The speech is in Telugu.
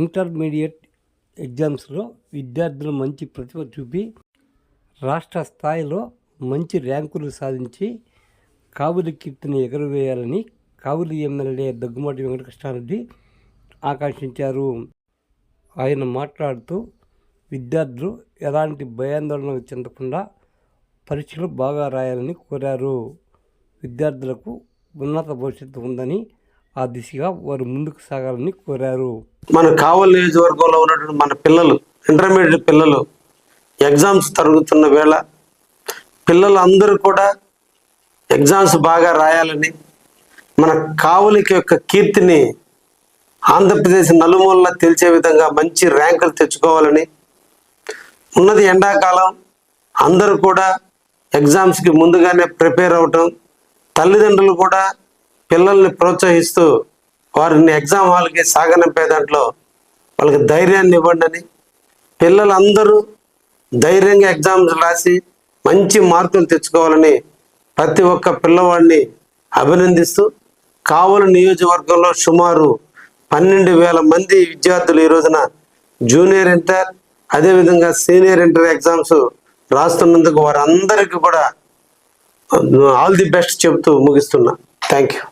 ఇంటర్మీడియట్ ఎగ్జామ్స్లో విద్యార్థులు మంచి ప్రతిభ చూపి రాష్ట్ర స్థాయిలో మంచి ర్యాంకులు సాధించి కావులి కీర్తిని ఎగురవేయాలని కావులి ఎమ్మెల్యే దగ్గుమాటి వెంకటకృష్ణారెడ్డి ఆకాంక్షించారు. ఆయన మాట్లాడుతూ విద్యార్థులు ఎలాంటి భయాందోళనకు చెందకుండా పరీక్షలు బాగా రాయాలని కోరారు. విద్యార్థులకు ఉన్నత భవిష్యత్తు ఉందని ఆ దిశగా వారు ముందుకు సాగాలని కోరారు. మన కావలి నియోజకవర్గంలో ఉన్నటువంటి మన పిల్లలు ఇంటర్మీడియట్ పిల్లలు ఎగ్జామ్స్ జరుగుతున్న వేళ పిల్లలు అందరూ కూడా ఎగ్జామ్స్ బాగా రాయాలని మన కావలికి యొక్క కీర్తిని ఆంధ్రప్రదేశ్ నలుమూలలా తెలిసే విధంగా మంచి ర్యాంకులు తెచ్చుకోవాలని ఉన్నది ఎండాకాలం అందరూ కూడా ఎగ్జామ్స్కి ముందుగానే ప్రిపేర్ అవటం తల్లిదండ్రులు కూడా పిల్లల్ని ప్రోత్సహిస్తూ వారిని ఎగ్జామ్ హాల్కి సాగనంపే దాంట్లో వాళ్ళకి ధైర్యాన్ని ఇవ్వండి అని పిల్లలందరూ ధైర్యంగా ఎగ్జామ్స్ రాసి మంచి మార్కులు తెచ్చుకోవాలని ప్రతి ఒక్క పిల్లవాడిని అభినందిస్తూ కావలి నియోజకవర్గంలో సుమారు పన్నెండు వేల మంది విద్యార్థులు ఈ రోజున జూనియర్ ఇంటర్ అదేవిధంగా సీనియర్ ఇంటర్ ఎగ్జామ్స్ రాస్తున్నందుకు వారందరికీ కూడా ఆల్ ది బెస్ట్ చెబుతూ ముగిస్తున్నా. Thank you